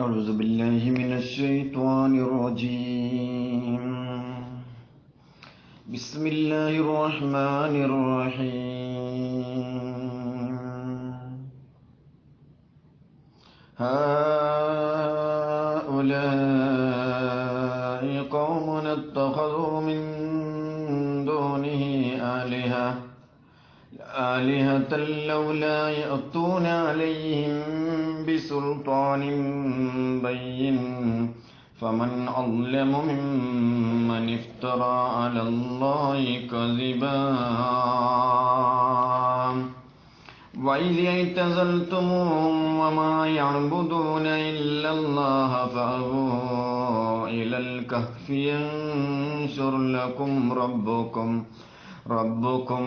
أعوذ بالله من الشيطان الرجيم. بسم الله الرحمن الرحيم. هؤلاء قوم اتخذوا من دونه آلهة. آلهة لولا يأتون عليهم بسلطان بين فمن أظلم ممن افترى على الله كذبا. وإذ اعتزلتموهم وما يعبدون إلا الله فأبوا إلى الكهف ينشر لكم ربكم ربكم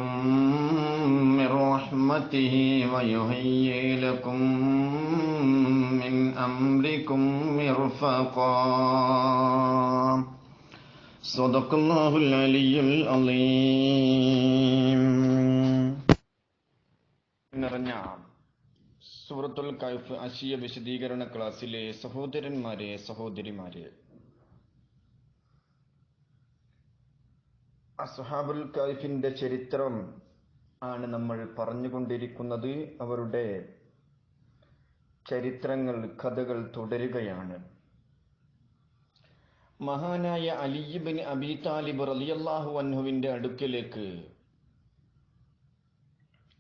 من رحمته ويهيئ لكم من أمركم مرفقا صدق الله العلي العظيم നിറഞ്ഞ സൂറത്തുൽ കൈഫ് അശിയ വിശദീകരണ ക്ലാസ്സിലെ സഹോദരന്മാരെ സഹോദരിമാരെ അസ്ഹാബുൽ കൈഫിന്റെ ചരിത്രം ആണ് നമ്മൾ പറഞ്ഞുകൊണ്ടിരിക്കുന്നത്. അവരുടെ ചരിത്രങ്ങൾ കഥകൾ തുടരുകയാണ്. മഹാനായ അലിബിൻ അബി താലിബ് റലിയല്ലാഹു അൻഹുവിന്റെ അടുക്കലേക്ക്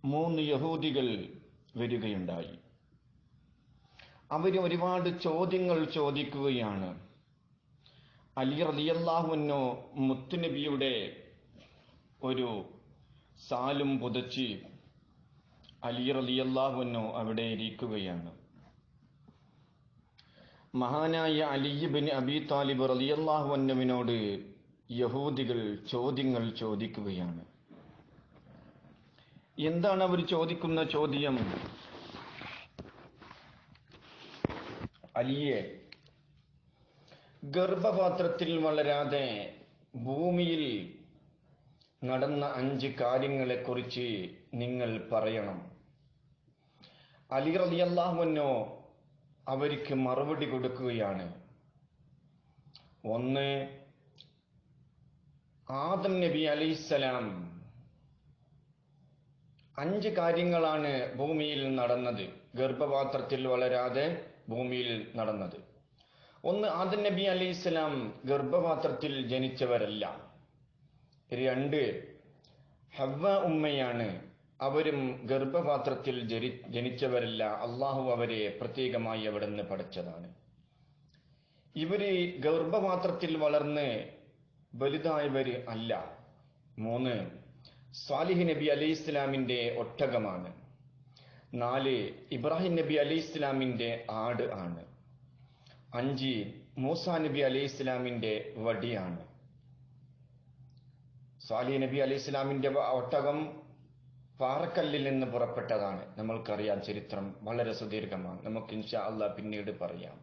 മൂന്ന് യഹൂദികൾ വരികയുണ്ടായി. അവർ ഒരുപാട് ചോദ്യങ്ങൾ ചോദിക്കുകയാണ്. അലി റലിയല്ലാഹുവിനോ മുത്തുനബിയുടെ ഒരു സാലും പുതച്ച് അലി റലിയല്ലാഹുവിനോ അവിടെ ഇരിക്കുകയാണ്. മഹാനായ അലിബിൻ അബി താലിബ് റലിയല്ലാഹുവിനോട് യഹൂദികൾ ചോദ്യങ്ങൾ ചോദിക്കുകയാണ്. എന്താണ് അവർ ചോദിക്കുന്ന ചോദ്യം? അലിയെ ഗർഭപാത്രത്തിൽ വളരാതെ ഭൂമിയിൽ നടന്ന അഞ്ച് കാര്യങ്ങളെക്കുറിച്ച് നിങ്ങൾ പറയണം. അലി റലിയല്ലാഹുവന്നോ അവർക്ക് മറുപടി കൊടുക്കുകയാണ്. ഒന്ന് ആദം നബി അലൈസലാം അഞ്ച് കാര്യങ്ങളാണ് ഭൂമിയിൽ നടന്നത്. ഗർഭപാത്രത്തിൽ വളരാതെ ഭൂമിയിൽ നടന്നത്. ഒന്ന് ആദം നബി അലൈഹിസ്സലാം ഗർഭപാത്രത്തിൽ ജനിച്ചവരല്ല. രണ്ട്. ഹവ്വ ഉമ്മയാണ്. അവരും ഗർഭപാത്രത്തിൽ ജനി ജനിച്ചവരല്ല. അള്ളാഹു അവരെ പ്രത്യേകമായി അവിടെ നിന്ന് പഠിച്ചതാണ് ഇവർ ഗർഭപാത്രത്തിൽ വളർന്ന് വലുതായവര് അല്ല. മൂന്ന് സാലിഹ് നബി അലൈഹി ഇസ്ലാമിന്റെ ഒട്ടകമാണ്. നാല് ഇബ്രാഹിം നബി അലൈഹി ഇസ്ലാമിന്റെ ആട് ആണ്. അഞ്ച് മൂസാ നബി അലൈഹി ഇസ്ലാമിന്റെ വടിയാണ്. സാലിഹ് നബി അലി ഇസ്ലാമിന്റെ ഒട്ടകം പാറക്കല്ലിൽ നിന്ന് പുറപ്പെട്ടതാണ്. നമ്മൾക്കറിയാം ചരിത്രം വളരെ സുദീർഘമാണ്. നമുക്ക് ഇൻഷാ അള്ളാ പിന്നീട് പറയാം.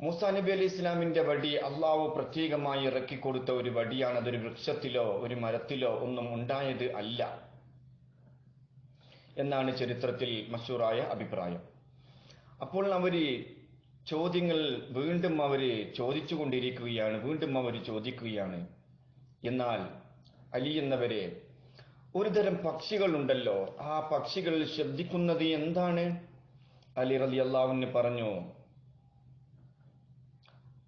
മൂസാ നബി അലി ഇസ്ലാമിന്റെ വടി അള്ളാഹു പ്രത്യേകമായി ഇറക്കിക്കൊടുത്ത ഒരു വടിയാണ്. അതൊരു വൃക്ഷത്തിലോ ഒരു മരത്തിലോ ഒന്നും ഉണ്ടായത് അല്ല എന്നാണ് ചരിത്രത്തിൽ മഷൂറായ അഭിപ്രായം. അപ്പോൾ അവർ ചോദ്യങ്ങൾ വീണ്ടും അവർ ചോദിച്ചുകൊണ്ടിരിക്കുകയാണ് വീണ്ടും അവർ ചോദിക്കുകയാണ്. എന്നാൽ അലി എന്നവരെ ഒരുതരം പക്ഷികളുണ്ടല്ലോ ആ പക്ഷികൾ ശബ്ദിക്കുന്നത് എന്താണ്? അലി റലി അള്ളാഹുവിന് പറഞ്ഞു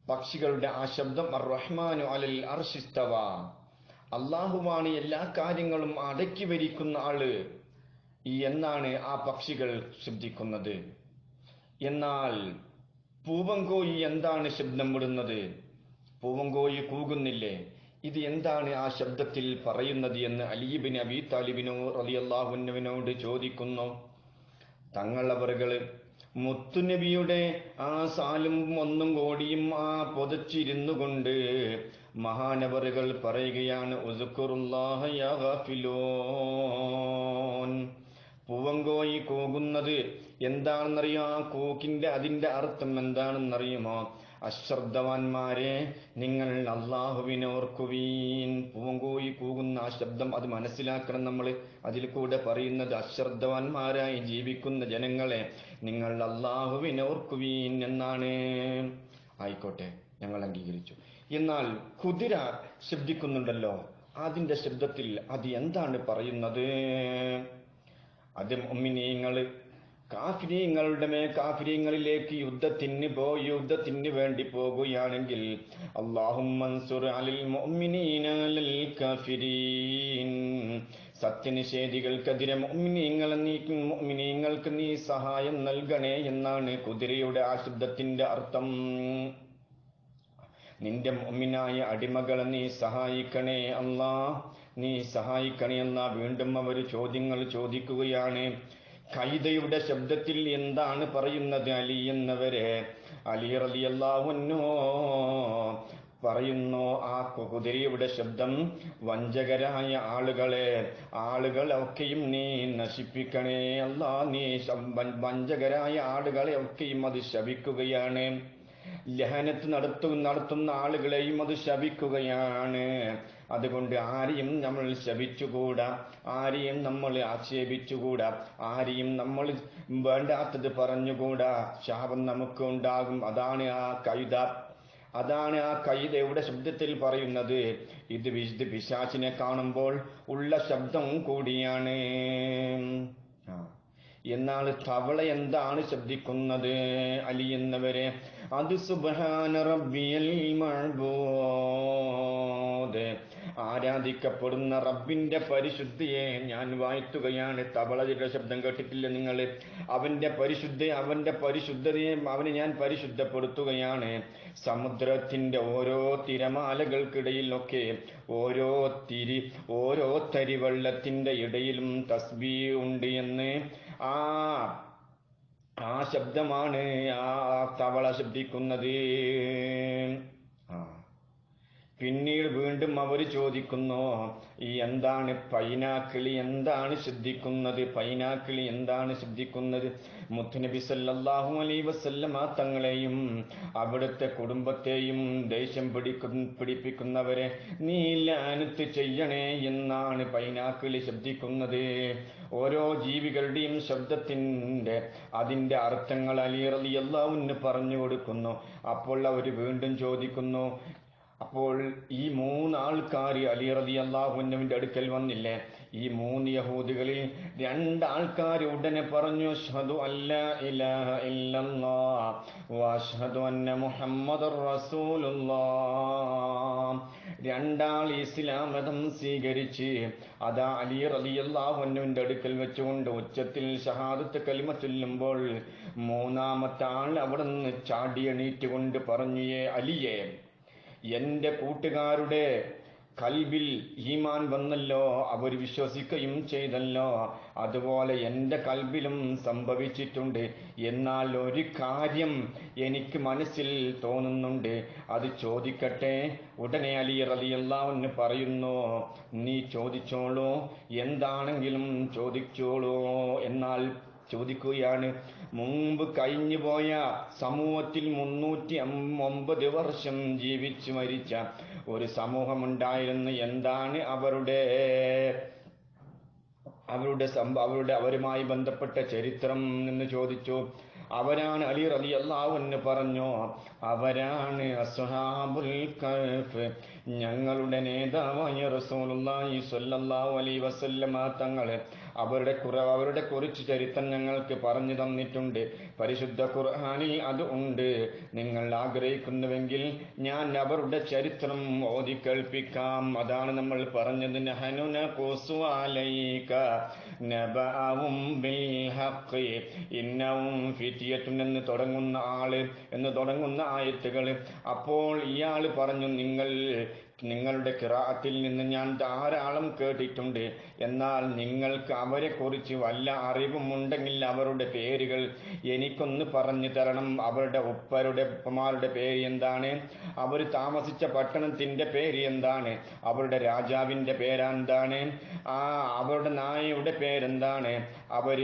പക്ഷികളുടെ ആ ശബ്ദം റഹ്മാനു അലിൽ അർഷിസ്തവ അള്ളാഹുവാണ് എല്ലാ കാര്യങ്ങളും അടക്കി വരിക്കുന്ന ആൾ. എന്നാണ് ആ പക്ഷികൾ ശബ്ദിക്കുന്നത് എന്നാൽ പൂവങ്കോയി എന്താണ് ശബ്ദം വിടുന്നത്? പൂവങ്കോയി കൂകുന്നില്ലേ? ഇത് എന്താണ് ആ ശബ്ദത്തിൽ പറയുന്നത് എന്ന് അലീബിൻ അബി താലിബിനോ റലിയല്ലാഹുന്നവിനോട് ചോദിക്കുന്നു. തങ്ങളവറുകൾ മുത്തുനബിയുടെ ആ സാലും ഒന്നും കോടിയും ആ പൊതച്ചിരുന്നു കൊണ്ട് മഹാനവറുകൾ പറയുകയാണ് പൂവങ്കോയി കൂകുന്നത് എന്താണെന്നറിയോ? ആ കോക്കിന്റെ അതിന്റെ അർത്ഥം എന്താണെന്നറിയുമോ? അശ്രദ്ധവാന്മാരെ നിങ്ങൾ അള്ളാഹുവിനെ ഓർക്കുവീൻ പൂങ്കോയി കൂകുന്ന ആ ശബ്ദം അത് മനസ്സിലാക്കണം നമ്മൾ. അതിൽ കൂടെ പറയുന്നത് അശ്രദ്ധവാന്മാരായി ജീവിക്കുന്ന ജനങ്ങളെ നിങ്ങൾ അള്ളാഹുവിനെ ഓർക്കുവീൻ എന്നാണ്. ആയിക്കോട്ടെ ഞങ്ങൾ അംഗീകരിച്ചു. എന്നാൽ കുതിര ശബ്ദിക്കുന്നുണ്ടല്ലോ. അതിന്റെ ശബ്ദത്തിൽ അത് എന്താണ് പറയുന്നത്? അത് മുഅ്മിനീങ്ങൾ കാഫിരീങ്ങളുടെ മേ കാഫിരിയങ്ങളിലേക്ക് യുദ്ധത്തിന് പോ യുദ്ധത്തിന് വേണ്ടി പോകുകയാണെങ്കിൽ സത്യനിഷേധികൾക്കെതിരെ മുഅ്മിനീങ്ങളെ നീ മുഅ്മിനീങ്ങൾക്ക് നീ സഹായം നൽകണേ എന്നാണ് കുതിരയുടെ ആശുദ്ധത്തിന്റെ അർത്ഥം. നിന്റെ മുഅ്മിനായ അടിമകളെ നീ സഹായിക്കണേ അല്ലാ നീ സഹായിക്കണേ എന്നാ വീണ്ടും അവർ ചോദ്യങ്ങൾ ചോദിക്കുകയാണ്. കൈതയുടെ ശബ്ദത്തിൽ എന്താണ് പറയുന്നത് അലി എന്നവരെ അലി റലിയല്ലാവുന്നോ പറയുന്നു ആ കുതിരയുടെ ശബ്ദം വഞ്ചകരായ ആളുകളെ ആളുകളൊക്കെയും നീ നശിപ്പിക്കണേ. അല്ല നീ വഞ്ചകരായ ആളുകളെ ഒക്കെയും അത് ശപിക്കുകയാണ്. ലഹനത്ത് നടത്തു നടത്തുന്ന ആളുകളെയും അത് ശപിക്കുകയാണ്. അതുകൊണ്ട് ആരെയും നമ്മൾ ശപിച്ചുകൂടാ? ആരെയും നമ്മൾ ആക്ഷേപിച്ചുകൂടാ? ആരെയും നമ്മൾ വേണ്ടാത്തത് പറഞ്ഞുകൂടാ? ശാപം നമുക്ക് ഉണ്ടാകും. അതാണ് ആ കൈത അതാണ് ആ കൈതയുടെ ശബ്ദത്തിൽ പറയുന്നത്? ഇത് വിശുദ്ധ പിശാചിനെ കാണുമ്പോൾ ഉള്ള ശബ്ദം കൂടിയാണ്. എന്നാൽ തവള എന്താണ് ശബ്ദിക്കുന്നത്? അലി എന്നവരെ അത് സുബാന റബ്ബിയൽ മഅബൂദ്. ആരാധിക്കപ്പെടുന്ന റബ്ബിന്റെ പരിശുദ്ധിയെ ഞാൻ വാഴ്ത്തുകയാണ്. തബളയുടെ ശബ്ദം കേട്ടിട്ടില്ല നിങ്ങൾ അവന്റെ പരിശുദ്ധ അവന്റെ പരിശുദ്ധതയെ അവന് ഞാൻ പരിശുദ്ധപ്പെടുത്തുകയാണ്. സമുദ്രത്തിന്റെ ഓരോ തിരമാലകൾക്കിടയിലൊക്കെ ഓരോ തിരി ഓരോ തരിവെള്ളത്തിന്റെ ഇടയിലും തസ്ബീ ഉണ്ട് എന്ന് ആ ആ ശബ്ദമാണ് ആ തവള ശബ്ദിക്കുന്നത്. പിന്നീട് വീണ്ടും അവർ ചോദിക്കുന്നു ഈ എന്താണ് പൈനാക്കിളി? എന്താണ് ശ്രദ്ധിക്കുന്നത് പൈനാക്കിളി എന്താണ് ശ്രദ്ധിക്കുന്നത് മുത്തുനബി സല്ലാഹു അലൈഹി വസല്ലമ തങ്ങളെയും അവിടുത്തെ കുടുംബത്തെയും ദേഷ്യം പിടിക്കു പിടിപ്പിക്കുന്നവരെ നീ ലാനത്ത് ചെയ്യണേ എന്നാണ് പൈനാക്കിളി ശബ്ദിക്കുന്നത്. ഓരോ ജീവികളുടെയും ശബ്ദത്തിന്റെ അതിന്റെ അർത്ഥങ്ങൾ അലി റളിയല്ലാഹുവിന് പറഞ്ഞു കൊടുക്കുന്നു. അപ്പോൾ അവർ വീണ്ടും ചോദിക്കുന്നു അപ്പോൾ ഈ മൂന്നാൾക്കാർ അലി റതി അള്ളാഹുവിന്റെ അടുക്കൽ വന്നില്ലേ? ഈ മൂന്ന് യഹൂദികളിൽ രണ്ടാൾക്കാർ ഉടനെ പറഞ്ഞു അഷ്ഹദു അല്ല ഇലാഹ ഇല്ലല്ലാ വഅഷ്ഹദു അന്ന മുഹമ്മദർ റസൂലുള്ളാഹ്. രണ്ടാൾ ഇസ്ലാം മതം സ്വീകരിച്ച് അതാ അലി റളിയല്ലാഹുവിന്റെ അടുക്കൽ വെച്ചുകൊണ്ട് ഉച്ചത്തിൽ ഷഹാദത്ത് കലിമ ചൊല്ലുമ്പോൾ മൂന്നാമത്തെ ആൾ അവിടെ നിന്ന് ചാടി എണീറ്റുകൊണ്ട് പറഞ്ഞു "ഏ അലിയേ എന്റെ കൂട്ടുകാരുടെ കൽബിൽ ഈമാൻ വന്നല്ലോ അവർ വിശ്വസിക്കുകയും ചെയ്തല്ലോ. അതുപോലെ എന്റെ കൽബിലും സംഭവിച്ചിട്ടുണ്ട്. എന്നാൽ ഒരു കാര്യം എനിക്ക് മനസ്സിൽ തോന്നുന്നുണ്ട്. അത് ചോദിക്കട്ടെ? ഉടനെ അലി റലിയല്ലാവെന്ന് പറയുന്നു നീ ചോദിച്ചോളൂ. എന്താണെങ്കിലും ചോദിച്ചോളൂ. എന്നാൽ ചോദിക്കുകയാണ് മുമ്പ് കഴിഞ്ഞു പോയ സമൂഹത്തിൽ മുന്നൂറ്റി ഒമ്പത് വർഷം ജീവിച്ചു മരിച്ച ഒരു സമൂഹമുണ്ടായിരുന്നു. എന്താണ് അവരുടെ അവരുടെ സംഭ അവരുടെ അവരുമായി ബന്ധപ്പെട്ട ചരിത്രം? എന്ന് ചോദിച്ചു. അവരാണ് അലി റലി അള്ളാഹുവിന് പറഞ്ഞു അവരാണ് അസ്ഹാബുൽ കഫ് ഞങ്ങളുടെ നേതാവായ റസൂലുള്ളാഹി സ്വല്ലല്ലാഹു അലൈഹി വസല്ലമ തങ്ങൾ അവരുടെ കുറ അവരുടെ കുറിച്ച് ചരിത്രം ഞങ്ങൾക്ക് പറഞ്ഞു തന്നിട്ടുണ്ട്. പരിശുദ്ധ ഖുർഹാനിൽ അത് ഉണ്ട്. നിങ്ങൾ ആഗ്രഹിക്കുന്നുവെങ്കിൽ ഞാൻ അവരുടെ ചരിത്രം ഓതി കേൾപ്പിക്കാം. അതാണ് നമ്മൾ പറഞ്ഞത്. നഹനുന കുസുവാലൈക ബിൽ ഇന്നവും എന്ന് തുടങ്ങുന്ന ആൾ എന്ന് തുടങ്ങുന്ന ആയത്തുകൾ അപ്പോൾ ഇയാൾ പറഞ്ഞു നിങ്ങൾ നിങ്ങളുടെ കിറാത്തിൽ നിന്ന് ഞാൻ ധാരാളം കേട്ടിട്ടുണ്ട്. എന്നാൽ നിങ്ങൾക്ക് അവരെക്കുറിച്ച് വല്ല അറിവും ഉണ്ടെങ്കിൽ അവരുടെ പേരുകൾ എനിക്കൊന്ന് പറഞ്ഞു തരണം. അവരുടെ ഉപ്പരുടെ ഉപ്പമാരുടെ പേര് എന്താണ് അവർ താമസിച്ച പട്ടണത്തിന്റെ പേര് എന്താണ് അവരുടെ രാജാവിന്റെ പേരെന്താണ്? ആ അവരുടെ നായയുടെ പേരെന്താണ്? അവർ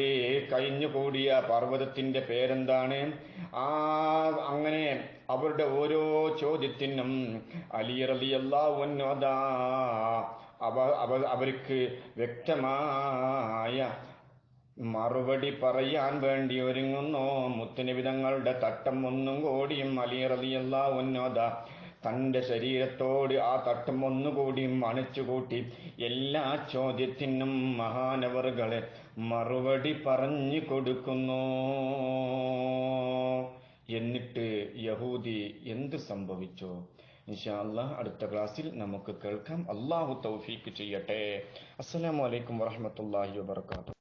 കഴിഞ്ഞുകൂടിയ പർവതത്തിന്റെ പേരെന്താണ്? ആ അങ്ങനെ അവരുടെ ഓരോ ചോദ്യത്തിനും അലി റളിയല്ലാഹുവന്നോദാ അവ അവ അവർക്ക് വ്യക്തമായ മറുപടി പറയാൻ വേണ്ടി ഒരുങ്ങുന്നു. മുത്തുനിബിതങ്ങളുടെ തട്ടം ഒന്നും കൂടിയും അലി റളിയല്ലാഹുവന്നോദ തന്റെ ശരീരത്തോട് ആ തട്ടം ഒന്നുകൂടിയും അണിച്ചുകൂട്ടി എല്ലാ ചോദ്യത്തിനും മഹാനവറുകളെ മറുപടി പറഞ്ഞു കൊടുക്കുന്നു. എന്നിട്ട് യഹൂദി എന്ത് സംഭവിച്ചു? ഇൻഷാ അല്ലാഹ് അടുത്ത ക്ലാസ്സിൽ നമുക്ക് കേൾക്കാം. അള്ളാഹു തൗഫീക്ക് ചെയ്യട്ടെ. അസ്സലാമു അലൈക്കും വറഹ്മത്തുള്ളാഹി വബർക്കാത്തു